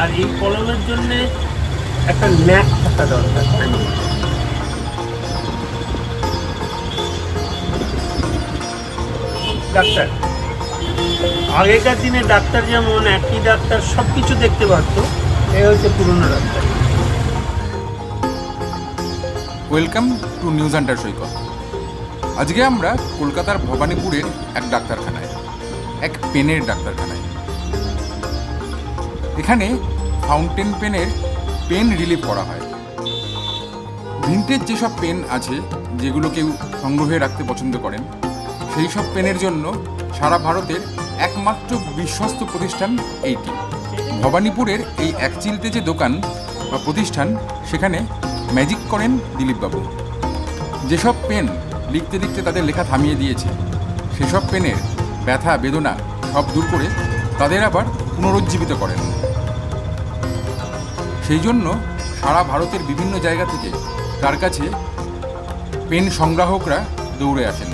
আর এই কলমের জন্যে একটা ন্যাক থাকা দরকার। ডাক্তার, আগেকার দিনে ডাক্তার যেমন একই ডাক্তার সব কিছু দেখতে পারত, এ হচ্ছে পুরনো ডাক্তার। ওয়েলকাম টু নিউজ আন্টার সৈকত। আজকে আমরা কলকাতার ভবানীপুরের এক ডাক্তারখানায়, এক পেনের ডাক্তারখানায়। এখানে ফাউন্টেন পেনের পেন রিলিভ করা হয়। ভিন্টেজ যেসব পেন আছে, যেগুলো কেউ সংগ্রহে রাখতে পছন্দ করেন, সেই সব পেনের জন্য সারা ভারতের একমাত্র বিশ্বস্ত প্রতিষ্ঠান এইটি। ভবানীপুরের এই একচিলতে যে দোকান বা প্রতিষ্ঠান, সেখানে ম্যাজিক করেন দিলীপবাবু। যেসব পেন লিখতে লিখতে তাদের লেখা থামিয়ে দিয়েছে, সেসব পেনের ব্যথা, বেদনা সব দূর করে তাদের আবার পুনরুজ্জীবিত করেন। সেই জন্য সারা ভারতের বিভিন্ন জায়গা থেকে তার কাছে পেন সংগ্রাহকরা দৌড়ে আসেন।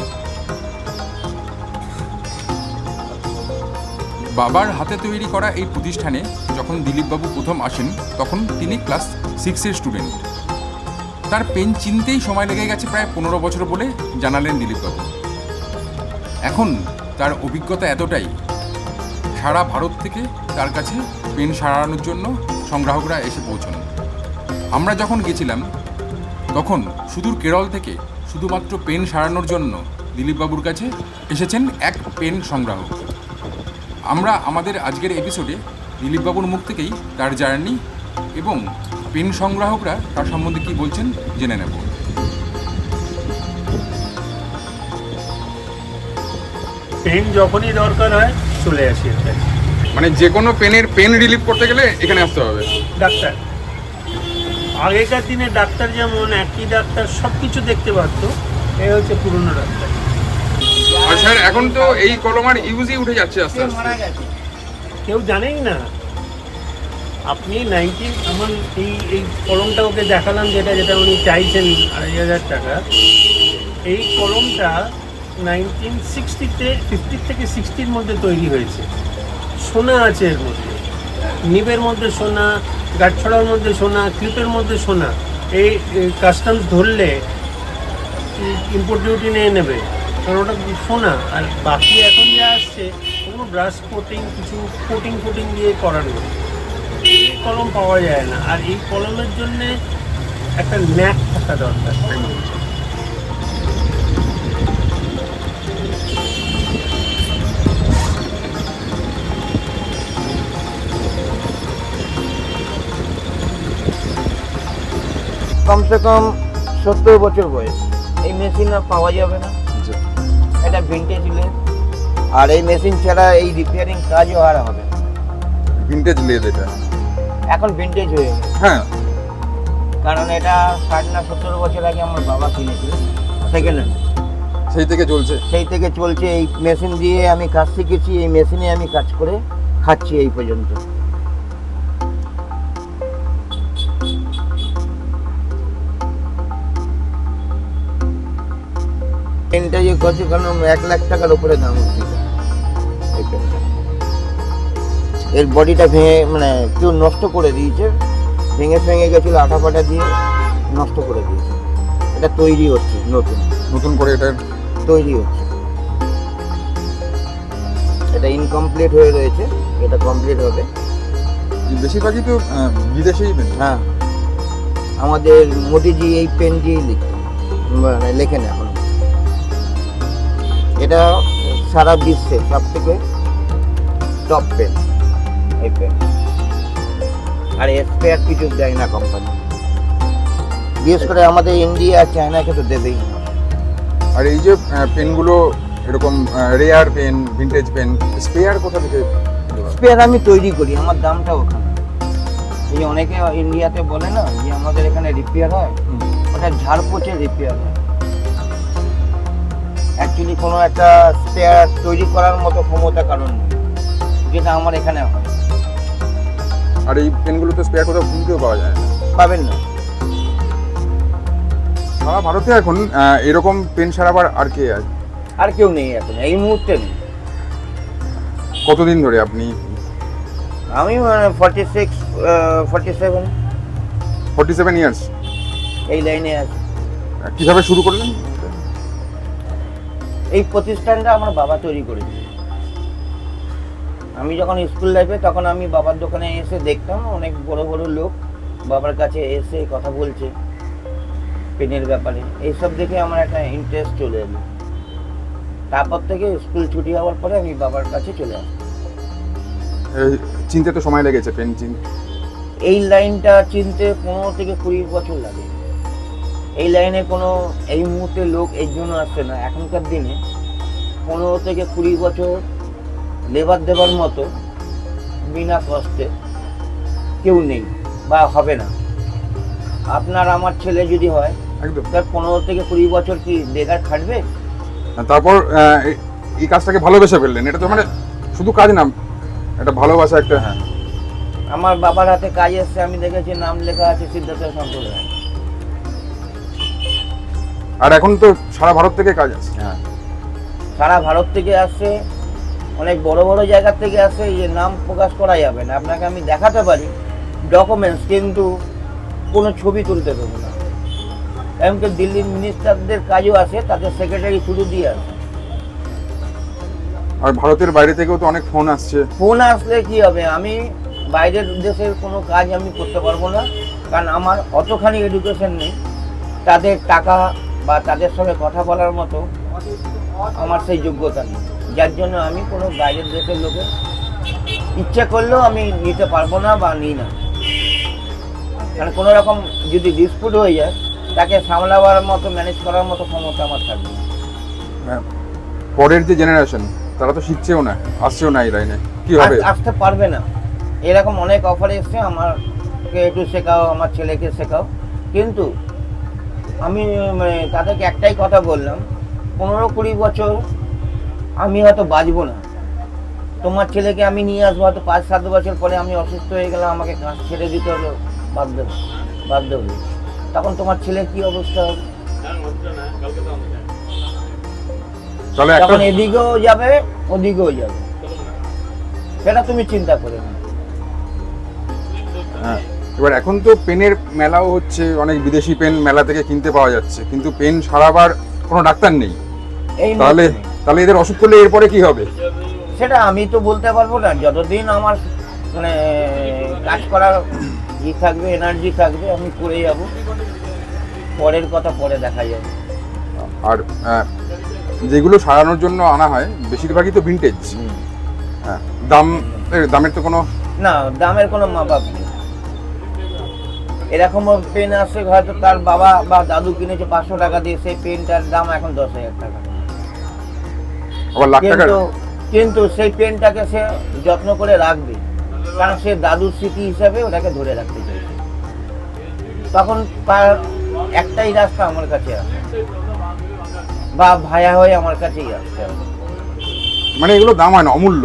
বাবার হাতে তৈরি করা এই প্রতিষ্ঠানে যখন দিলীপবাবু প্রথম আসেন, তখন তিনি ক্লাস সিক্সের স্টুডেন্ট তার পেন চিনতেই সময় লেগে গেছে প্রায় পনেরো বছর বলে জানালেন দিলীপবাবু। এখন তার অভিজ্ঞতা এতটাই, সারা ভারত থেকে তার কাছে পেন সারানোর জন্য সংগ্রাহকরা এসে পৌঁছন। আমরা যখন গেছিলাম, তখন সুদূর কেরল থেকে শুধুমাত্র পেন সারানোর জন্য দিলীপবাবুর কাছে এসেছেন এক পেন সংগ্রাহক। আমরা আমাদের আজকের এপিসোডে দিলীপবাবুর মুখ থেকেই তার জার্নি এবং পেন সংগ্রাহকরা তার সম্বন্ধে কি বলছেন জেনে নেব। পেন যখনই দরকার হয়, চলে আসি মানে যে কোনো পেনের পেন রিলিভ করতে গেলে এখানে আসতে হবে। ডাক্তার। আগেকার দিনে ডাক্তার যেমন একই ডাক্তার সব কিছু দেখতে পারত এ হচ্ছে পুরনো ডাক্তার। আর স্যার এখন তো এই কলমার ইউজই উঠে যাচ্ছে আস্তে আস্তে। কেউ জানেই না। আপনি নাইনটিন আমার এই এই কলমটা ওকে দেখালাম যেটা যেটা উনি চাইছেন আড়াই হাজার টাকা। এই কলমটা নাইনটিন সিক্সটিতে ফিফটির থেকে সিক্সটির মধ্যে তৈরি হয়েছে। সোনা আছে এর মধ্যে। নিবের মধ্যে সোনা গাছছড়ার মধ্যে সোনা ক্লিপের মধ্যে সোনা, এই কাস্টমস ধরলে ইম্পোর্ট ডিউটি নিয়ে নেবে। কারণ ওটা সোনা। আর বাকি এখন যা আসছে, কোনো ব্রাশ কোটিং কিছু কোটিং কোটিং দিয়ে করানো। এই কলম পাওয়া যায় না। আর এই কলমের জন্যে একটা ন্যাক থাকা দরকার। কমসে কম সত্তর বছর বয়স। এই মেশিন আর পাওয়া যাবে না। এটা ভিন্টেজ লেদ আর এই মেশিন ছাড়া এই রিপেয়ারিং কাজও আর হবে ভিন্টেজ লেদ এটা। এখন ভিন্টেজ হয়ে গেছে। হ্যাঁ। কারণ এটা ষাট না সত্তর বছর আগে আমার বাবা কিনেছিল। সেকেন্ড হ্যান্ড সেই থেকে চলছে? সেই থেকে চলছে এই মেশিন দিয়ে আমি কাজ শিখেছি। এই মেশিনে আমি কাজ করে খাচ্ছি এই পর্যন্ত। পেনটা যে করছে কারণ এক লাখ টাকার উপরে দাম হচ্ছে। এর বডিটা ভেঙে মানে কেউ নষ্ট করে দিয়েছে। ভেঙে ভেঙে গেছিল আঠা ফাটা দিয়ে নষ্ট করে দিয়েছে। এটা তৈরি হচ্ছে নতুন। নতুন করে এটা তৈরি হচ্ছে। এটা ইনকমপ্লিট হয়ে রয়েছে এটা কমপ্লিট হবে। বেশিরভাগই তো বিদেশেই হ্যাঁ। আমাদের মোদিজি এই পেন দিয়েই মানে লেখেন এখন। এটা সারা বিশ্বে সব থেকে টপ পেন এই পেন আর স্পেয়ার কিছু দেয় না কোম্পানি বিশেষ করে আমাদের ইন্ডিয়া আর চায়নাকে তো দেবেই আর এই যে পেনগুলো এরকম rare pen vintage pen spare কোথা থেকে স্পেয়ার আমি তৈরি করি আমার দামটা ওখানে। এই অনেকে ইন্ডিয়াতে বলে না যে আমাদের এখানে রিপেয়ার হয় ওটা ঝাড়পোচে রিপেয়ার হয়। অ্যাকচুয়ালি কোনো একটা স্পেয়ার তৈরি করার মতো ক্ষমতা কারণ নেই যেটা আমার এখানে হয়। আর এই পেনগুলো তো স্পেয়ার কোথাও কিনতেও পাওয়া যায় না। পাবেন না। সারা ভারতে এখন এরকম পেন সারাবার আর কে আছে? আর কেউ নেই এখন এই মুহূর্তে নেই। কতদিন ধরে আপনি? আমি মানে forty six forty seven forty seven years এই লাইনে আছি। কীভাবে শুরু করলেন? এই প্রতিষ্ঠানটা আমার বাবা তৈরি করেছে। আমি যখন স্কুল লাইফে তখন আমি বাবার দোকানে এসে দেখতাম অনেক বড় বড় লোক বাবার কাছে এসে কথা বলছে পেনের ব্যাপারে। এইসব দেখে আমার একটা ইন্টারেস্ট চলে এলো। তারপর থেকে স্কুল ছুটি হওয়ার পরে আমি বাবার কাছে চলে আসি। চিনতে তো সময় লেগেছে পেন চিন। এই লাইনটা চিনতে পনেরো থেকে কুড়ি বছর লাগে। এই লাইনে কোনো এই মুহূর্তে লোক এই জন্য আসছে না। এখনকার দিনে পনেরো থেকে কুড়ি বছর লেবার দেবার মতো বিনা কষ্টে কেউ নেই বা হবে না। আপনার আমার ছেলে যদি হয় তার পনেরো থেকে কুড়ি বছর কি বেকার খাটবে তারপর এই- কাজটাকে ভালোবেসে ফেললেন। এটা তো মানে শুধু কাজ না একটা ভালোবাসা একটা। হ্যাঁ আমার বাবার হাতে কাজ এসছে আমি দেখেছি নাম লেখা আছে সিদ্ধার্থ সম্প্রদায় আর এখন তো সারা ভারত থেকে কাজ আছে। হ্যাঁ। সারা ভারত থেকে আসছে অনেক বড় বড় জায়গা থেকে আসে যে নাম প্রকাশ করা যাবে না। আপনাকে আমি দেখাতে পারি ডকুমেন্টস কিন্তু কোনো ছবি তুলতে দেবো না। এমনকি দিল্লির মিনিস্টারদের কাজও আছে তাদের সেক্রেটারি শুরু দিয়ে আসে। আর ভারতের বাইরে থেকেও তো অনেক ফোন আসছে। ফোন আসলে কি হবে? আমি বাইরের দেশের কোনো কাজ আমি করতে পারব না কারণ আমার অতখানি এডুকেশন নেই। তাদের টাকা বা তাদের সঙ্গে কথা বলার মতো আমার সেই যোগ্যতা নেই। যার জন্য আমি কোনো বাইরের দেশের লোকে ইচ্ছে করলেও আমি নিতে পারব না বা নিই না। কারণ কোনো রকম যদি ডিসপুট হয়ে যায় তাকে সামলাবার মতো ম্যানেজ করার মতো ক্ষমতা আমার থাকবে হ্যাঁ, পরের যে জেনারেশন তারা তো শিখছেও না আসছেও না এই লাইনে কি হবে? আসতে পারবে না। এরকম অনেক অফার এসছে আমারকে একটু শেখাও আমার ছেলেকে শেখাও। কিন্তু আমি মানে তাদেরকে একটাই কথা বললাম পনেরো কুড়ি বছর আমি হয়তো বাঁচবো না। তোমার ছেলেকে আমি নিয়ে আসব হয়তো পাঁচ সাত বছর পরে আমি অসুস্থ হয়ে গেলাম আমাকে কাজ ছেড়ে দিতে হলো বাধ্য বাধ্য হয়ে। তখন তোমার ছেলে কি অবস্থা? হবে তখন এদিকেও যাবে ওদিকেও যাবে। সেটা তুমি চিন্তা করে না হ্যাঁ। এবার এখন তো পেনের মেলাও হচ্ছে অনেক বিদেশি পেন মেলা থেকে কিনতে পাওয়া যাচ্ছে কিন্তু পেন সারাবার কোনো ডাক্তার নেই। তাহলে তাহলে এদের অসুখ করলে এরপরে কি হবে? সেটা আমি তো বলতে পারব না যতদিন আমার মানে কাজ করার ই থাকবে এনার্জি থাকবে আমি করে যাব। পরের কথা পরে দেখা যাবে। আর আহ, যেগুলো সারানোর জন্য আনা হয় বেশিরভাগই তো ভিনটেজ হ্যাঁ দাম দামের তো কোনো না দামের কোনো মা বাপ নেই। এরকম পেন আছে হয়তো তার বাবা বা দাদু কিনেছে পাঁচশো টাকা দিয়ে সেই পেনটার দাম এখন দশ হাজার টাকা। কিন্তু কিন্তু সেই পেনটাকে সে যত্ন করে রাখবে। কারণ সে দাদুর স্মৃতি হিসাবে ওটাকে ধরে রাখতে চাইছে। তখন তার একটাই রাস্তা আমার কাছে আসে বা ভায়া হয়ে আমার কাছেই আসতে হবে মানে এগুলো দাম হয় না অমূল্য।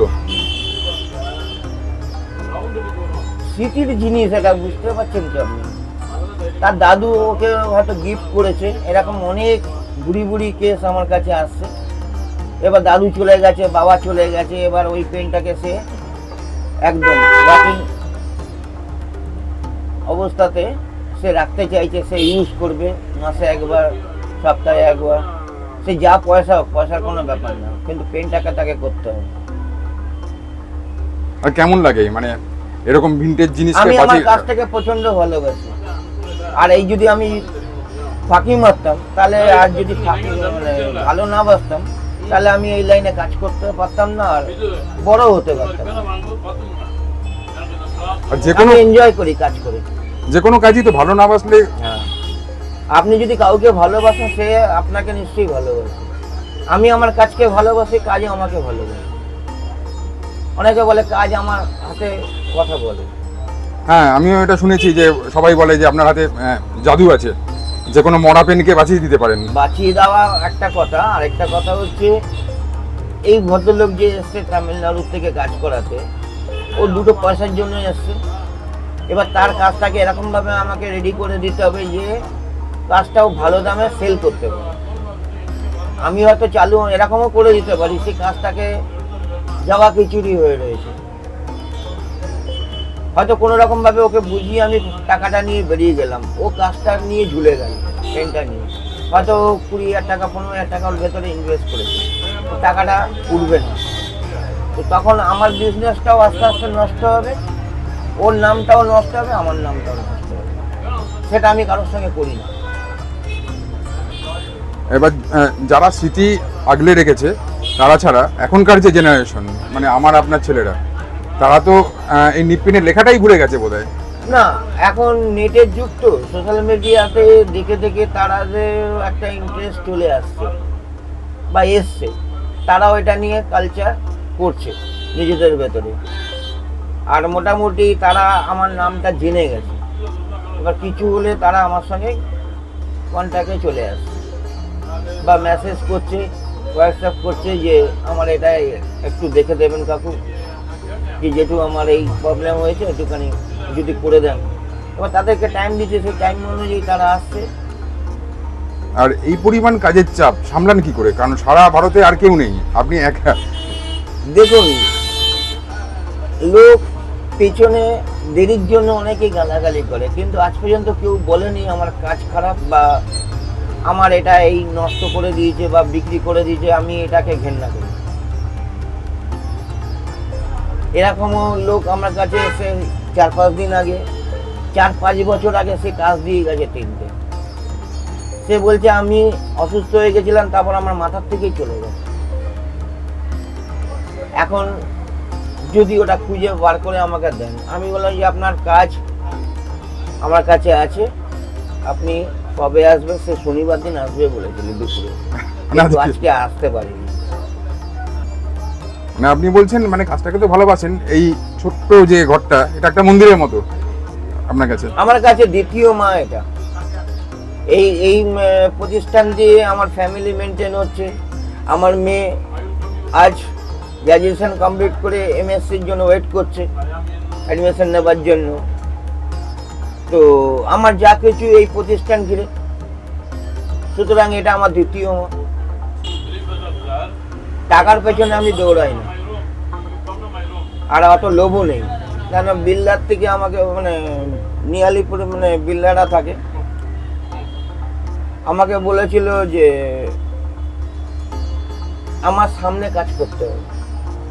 স্মৃতির জিনিস এটা বুঝতে পারছেন তো আপনি? তার দাদু ওকে হয়তো গিফট করেছে। এরকম অনেক বুড়ি বুড়ি কেস আমার কাছে আসছে। এবার দাদু চলে গেছে বাবা চলে গেছে এবার ওই পেনটাকে সে একদম অবস্থাতে সে রাখতে চাইছে সে ইউজ করবে মাসে একবার সপ্তাহে একবার। সে যা পয়সা হোক পয়সার কোনো ব্যাপার না কিন্তু পেনটাকে তাকে করতে হবে। আর কেমন লাগে? মানে এরকম ভিনটেজ জিনিস আমি আমার কাছ থেকে প্রচণ্ড ভালোবাসি। আর এই যদি আমি ফাঁকি মারতাম তাহলে আর যদি ফাঁকি ভালো না বাসতাম তাহলে আমি এই লাইনে কাজ করতে পারতাম না আর বড় হতে পারতাম যে কোনো এনজয় করি কাজ করে। যে কোনো কাজই তো ভালো না বাসলে হ্যাঁ। আপনি যদি কাউকে ভালোবাসেন সে আপনাকে নিশ্চয়ই ভালোবাসে। আমি আমার কাজকে ভালোবাসি কাজে আমাকে ভালোবাসে। অনেকে বলে কাজ আমার হাতে কথা বলে। হ্যাঁ আমিও এটা শুনেছি যে সবাই বলে যে আপনার হাতে জাদু আছে। যে কোনো মরা পেনকে বাঁচিয়ে দিতে পারেন। বাঁচিয়ে দেওয়া একটা কথা আর একটা কথা হচ্ছে, এই ভদ্রলোক যে এসছে তামিলনাড়ু থেকে কাজ করাতে, ও দুটো পয়সার জন্য এসছে। এবার তার কাজটাকে এরকমভাবে আমাকে রেডি করে দিতে হবে যে, কাজটাও ভালো দামে সেল করতে পারে আমি হয়তো চালু এরকমও করে দিতে পারি, সেই কাজটাকে যাওয়া খিচুড়ি হয়ে রয়েছে। হয়তো কোনো রকম ভাবে ওকে বুঝিয়ে আমি টাকাটা নিয়ে বেরিয়ে গেলাম। ও কাজটা নিয়ে ঝুলে গেল পেনটা নিয়ে। হয়তো কুড়ি হাজার টাকা, পনেরো হাজার টাকা ওর ভেতরে ইনভেস্ট করেছে। টাকাটা উঠবে না। তো তখন আমার বিজনেসটাও আস্তে আস্তে নষ্ট হবে, ওর নামটাও নষ্ট হবে, আমার নামটাও নষ্ট হবে। সেটা আমি কারোর সঙ্গে করি না। এবার যারা স্মৃতি আগলে রেখেছে, তারা ছাড়া এখনকার যে জেনারেশন মানে আমার আপনার ছেলেরা তারা তো এই নিপিনের লেখাটাই ভুলে গেছে বোধহয়। না, এখন নেটের যুগ তো সোশ্যাল মিডিয়াতে দেখে দেখে তারা যে একটা ইন্টারেস্ট চলে আসছে বা এসছে, তারাও এটা নিয়ে কালচার করছে নিজেদের ভেতরে। আর মোটামুটি তারা আমার নামটা জেনে গেছে। এবার কিছু হলে তারা আমার সঙ্গে কন্ট্যাক্টে চলে আসছে বা মেসেজ করছে হোয়াটসঅ্যাপ করছে যে, আমার এটা একটু দেখে দেবেন কাকু। যে যেহেতু আমার এই প্রবলেম হয়েছে একটুখানি যদি করে দেন। এবার তাদেরকে টাইম দিচ্ছে সেই টাইম অনুযায়ী তারা আসছে। আর এই পরিমাণ কাজের চাপ সামলান কি করে? কারণ সারা ভারতে আর কেউ নেই। আপনি একা। দেখুন লোক পেছনে দেরির জন্য অনেকেই গালাগালি করে কিন্তু আজ পর্যন্ত কেউ বলেনি আমার কাজ খারাপ বা আমার এটা এই নষ্ট করে দিয়েছে বা বিক্রি করে দিয়েছে আমি এটাকে ঘেন্না করি। এরকমও লোক আমার কাছে এসে চার পাঁচ দিন আগে চার পাঁচ বছর আগে সে কাজ দিয়ে গেছে তিনটে। সে বলছে আমি অসুস্থ হয়ে গেছিলাম তারপর আমার মাথার থেকেই চলে গেছে। এখন যদি ওটা খুঁজে বার করে আমাকে দেন আমি বললাম যে আপনার কাজ আমার কাছে আছে আপনি কবে আসবেন? সে শনিবার দিন আসবে বলেছিল দুপুরে। আজকে- আজকে আসতে পারিনি। মানে আপনি বলছেন মানে কাজটাকে তো ভালোবাসেন, এই ছোট্ট যে ঘরটা, এটা একটা মন্দিরের মতো আপনার কাছে? আমার কাছে দ্বিতীয় মা এটা। এই এই প্রতিষ্ঠান দিয়ে আমার ফ্যামিলি মেনটেন হচ্ছে। আমার মেয়ে আজ গ্র্যাজুয়েশন কমপ্লিট করে এমএসসির জন্য ওয়েট করছে অ্যাডমিশন নেবার জন্য। তো আমার যা কিছু এই প্রতিষ্ঠান ঘিরে, সুতরাং এটা আমার দ্বিতীয় টাকার পেছনে আমি দৌড়াই না। আর অত লোভও নেই। কেন বিল্লার থেকে আমাকে মানে নিয়ালিপুরে মানে বিল্লারা থাকে। আমাকে বলেছিল যে আমার সামনে কাজ করতে হবে।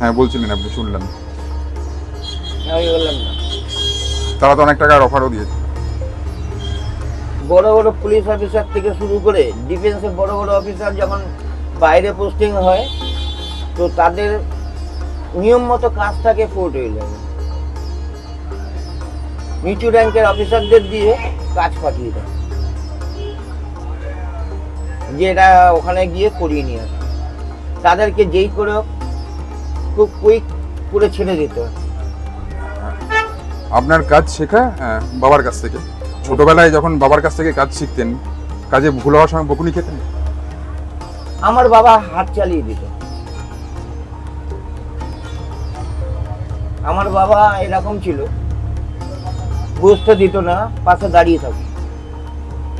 হ্যাঁ বলছিলেন আপনি শুনলাম। আমি বললাম না। তারা তো অনেক টাকার অফারও দিয়েছে। বড় বড় পুলিশ অফিসার থেকে শুরু করে ডিফেন্সের বড় বড় অফিসার যখন বাইরে পোস্টিং হয় তো তাদের নিয়ম মতো কাজ থাকে ফোর্ট উইলারে নিচু র্যাঙ্কের অফিসারদের দিয়ে কাজ পাঠিয়ে দেয় যে এটা ওখানে গিয়ে করিয়ে নিয়ে আসে তাদেরকে যেই করে খুব কুইক করে ছেড়ে দিতে হয় আপনার কাজ শেখা? আহ, বাবার কাছ থেকে। ছোটবেলায় যখন বাবার কাছ থেকে কাজ শিখতেন কাজে ভুল হওয়ার সময় বকুনি খেতেন? আমার বাবা হাত চালিয়ে দিত আমার বাবা এরকম ছিল। বুঝতে দিত না পাশে দাঁড়িয়ে থাকতো।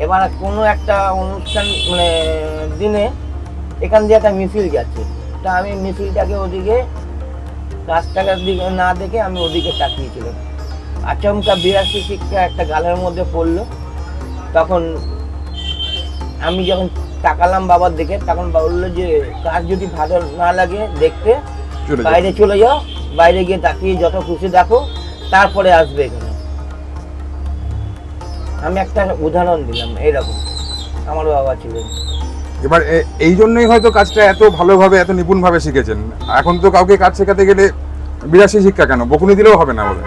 এবার কোনো একটা অনুষ্ঠান মানে দিনে এখান দিয়ে একটা মিছিল যাচ্ছে। তা আমি মিছিলটাকে ওদিকে কাজটাকার দিকে না দেখে আমি ওদিকে তাকিয়েছিলাম আচমকা বিরাশি শিক্ষা একটা গালের মধ্যে পড়ল। তখন আমি যখন তাকালাম বাবার দিকে তখন বলল যে কাজ যদি ভালো না লাগে দেখতে বাইরে চলে যাও বাইরে গিয়ে তাকিয়ে যত খুশি দেখো তারপরে আসবে এখানে। আমি একটা উদাহরণ দিলাম এইরকম। আমার বাবা ছিলেন। এবার এই জন্যই হয়তো কাজটা এত ভালোভাবে এত নিপুণভাবে শিখেছেন। এখন তো কাউকে কাজ শেখাতে গেলে বিরাশি শিক্ষা কেন? বকুনি দিলেও হবে না বলে।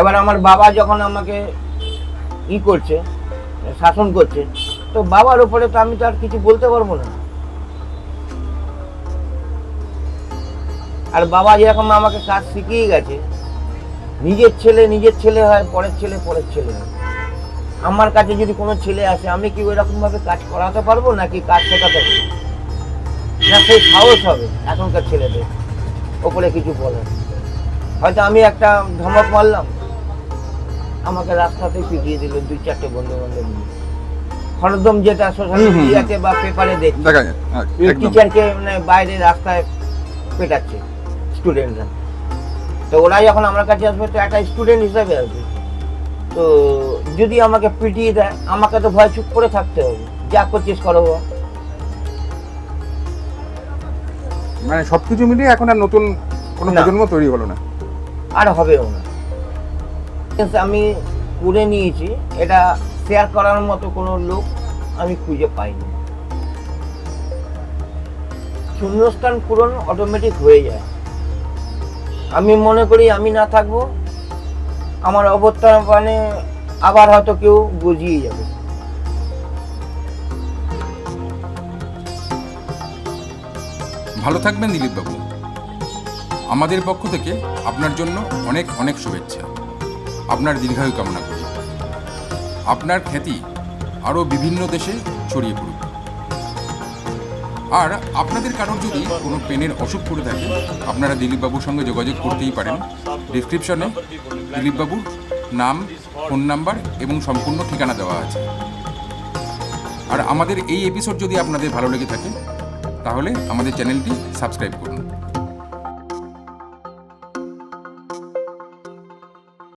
এবার আমার বাবা যখন আমাকে ই করছে শাসন করছে তো বাবার উপরে তো আমি তো আর কিছু বলতে পারব না। আর বাবা যেরকম আমাকে কাজ শিখিয়ে গেছে নিজের ছেলে নিজের ছেলে হয় পরের ছেলে পরের ছেলে হয়। আমার কাছে যদি কোনো ছেলে আসে আমি কি ওইরকম ভাবে কাজ করাতে পারব নাকি কাজ শেখাতে পারব? না সেই সাহস হবে এখনকার ছেলেদের ওপরে কিছু বলে হয়তো আমি একটা ধমক মারলাম। আমাকে রাস্তাতে পিটিয়ে দিল দুই চারটে বন্ধু বান্ধব নিয়ে। হরদম যেটা সোশ্যাল। মিডিয়াতে বা পেপারে দেখছি। টিচারকে মানে বাইরে রাস্তায় পেটাচ্ছে। স্টুডেন্টরা তো ওরা যখন আমার কাছে আসবে তো একটা স্টুডেন্ট হিসাবে আসবে। তো যদি আমাকে পিটিয়ে দেয় আমাকে তো ভয় চুপ করে থাকতে হবে। যা করছিস করো মানে সব কিছু মিলিয়ে এখন আর নতুন কোনো। প্রজন্ম তৈরি হলো না। আর হবেও না। আমি করে নিয়েছি। এটা শেয়ার করার মতো কোনো লোক আমি খুঁজে পাইনি। শূন্যস্থান পূরণ অটোমেটিক হয়ে যায়। আমি মনে করি আমি না থাকব, আমার অবস্থান মানে আবার হয়তো কেউ বুঝিয়ে যাবে। ভালো থাকবেন দিলীপবাবু। আমাদের পক্ষ থেকে আপনার জন্য অনেক অনেক শুভেচ্ছা। আপনার দীর্ঘায়ু কামনা করি। আপনার খ্যাতি আরও বিভিন্ন দেশে ছড়িয়ে পড়ুক। আর আপনাদের কারোর যদি কোনো পেনের অসুখ করে থাকে, আপনারা দিলীপবাবুর সঙ্গে যোগাযোগ করতেই পারেন। ডিসক্রিপশনে দিলীপবাবুর নাম, ফোন নাম্বার এবং সম্পূর্ণ ঠিকানা দেওয়া আছে। আর আমাদের এই এপিসোড যদি আপনাদের ভালো লেগে থাকে, তাহলে আমাদের চ্যানেলটি সাবস্ক্রাইব করুন।